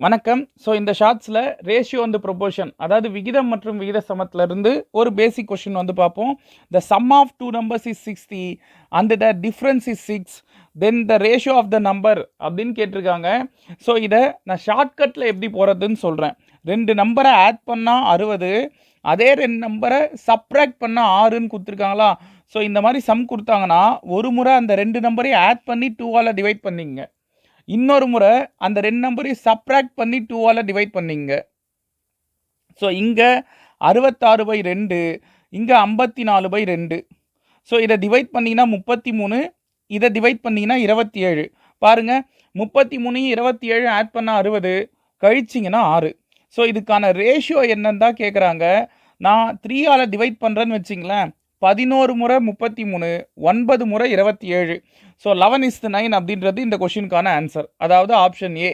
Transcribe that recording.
வணக்கம். ஸோ இந்த ஷார்ட்ஸில் ரேஷியோ அந்த ப்ரொபோஷன் அதாவது விகிதம் மற்றும் விகித சமத்திலிருந்து ஒரு பேசிக் கொஷின் வந்து பார்ப்போம். The sum of two numbers is sixty and the difference is six then the ratio of the number அப்படின்னு கேட்டிருக்காங்க. ஸோ இதை நான் ஷார்ட்கட்டில் எப்படி போகிறதுன்னு சொல்கிறேன் ரெண்டு நம்பரை ஆட் பண்ணால் அறுபது அதே ரெண்டு நம்பரை சப்ராக்ட் பண்ணால் ஆறுன்னு கொடுத்துருக்காங்களா? ஸோ இந்த மாதிரி சம் கொடுத்தாங்கன்னா ஒரு முறை அந்த ரெண்டு நம்பரையும் ஆட் பண்ணி டூவால் டிவைட் பண்ணிங்க இன்னொரு முறை அந்த ரெண்டு நம்பரையும் சப்ராக்ட் பண்ணி டூவால் டிவைட் பண்ணிங்க. ஸோ இங்கே அறுபத்தாறு பை ரெண்டு இங்கே ஐம்பத்தி நாலு பை ரெண்டு. ஸோ இதை டிவைட் பண்ணிங்கன்னா முப்பத்தி மூணு இதை டிவைட் பண்ணிங்கன்னா இருபத்தி ஏழு பாருங்கள் முப்பத்தி மூணு இருபத்தி ஏழு ஆட் பண்ணால் அறுபது கழிச்சிங்கன்னா ஆறு. ஸோ இதுக்கான ரேஷியோ என்னன்னு தான் கேட்குறாங்க நான் த்ரீயால் டிவைட் பண்ணுறேன்னு வச்சிங்களேன். பதினோரு முறை முப்பத்தி மூணு ஒன்பது முறை இருபத்தி ஏழு. ஸோ லெவன் இஸ் நைன் அப்படின்றது இந்த கொஷினுக்கான ஆன்சர் அதாவது ஆப்ஷன் ஏ